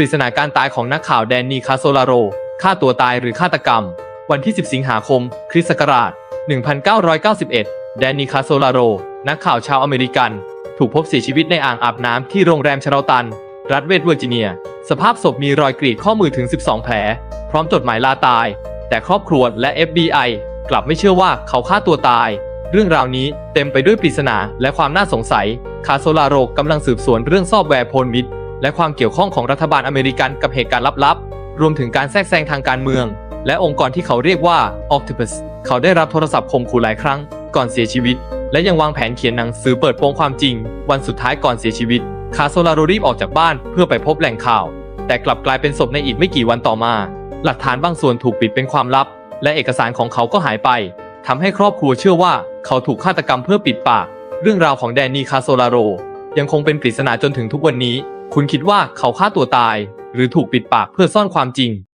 ริศนาการตายของนักข่าวแดนนีคาโซลาโรฆ่าตัวตายหรือฆาตกรรม วันที่ 10 สิงหาคม คริสต์ศักราช 1991 แดนนีคาโซลาโร นักข่าวชาวอเมริกัน ถูกพบเสียชีวิตในอ่างอาบน้ำที่โรงแรมชาราลตัน รัฐเวสต์เวอร์จิเนีย สภาพศพมีรอยกรีดข้อมือถึง 12 แผล พร้อมจดหมายลาตาย แต่ครอบครัวและ FBI กลับไม่เชื่อว่าเขาฆ่าตัวตาย เรื่องราวนี้เต็มไปด้วยปริศนาและความน่าสงสัย คาโซลาโรกำลังสืบสวนเรื่องซอฟแวร์โพลมิด และความเกี่ยวข้องของรัฐบาลอเมริกันกับเหตุการณ์ลับๆ รวมถึงการแทรกแซงทางการเมือง และองค์กรที่เขาเรียกว่า Octopus เขาได้รับโทรศัพท์ข่มขู่หลายครั้ง ก่อนเสียชีวิต และยังวางแผนเขียนหนังสือเปิดโปงความจริง วันสุดท้ายก่อนเสียชีวิต คาโซลาโรรีบออกจากบ้านเพื่อไปพบแหล่งข่าว แต่กลับกลายเป็นศพในอีกไม่กี่วันต่อมา หลักฐานบางส่วนถูกปิดเป็นความลับ และเอกสารของเขาก็หายไปทำให้ครอบครัวเชื่อว่าเขาถูกฆาตกรรมเพื่อปิดปาก เรื่องราวของแดนนีคาโซลาโรยังคงเป็นปริศนาจนถึงทุกวันนี้ คุณคิดว่าเขาฆ่าตัวตาย หรือถูกปิดปากเพื่อซ่อนความจริง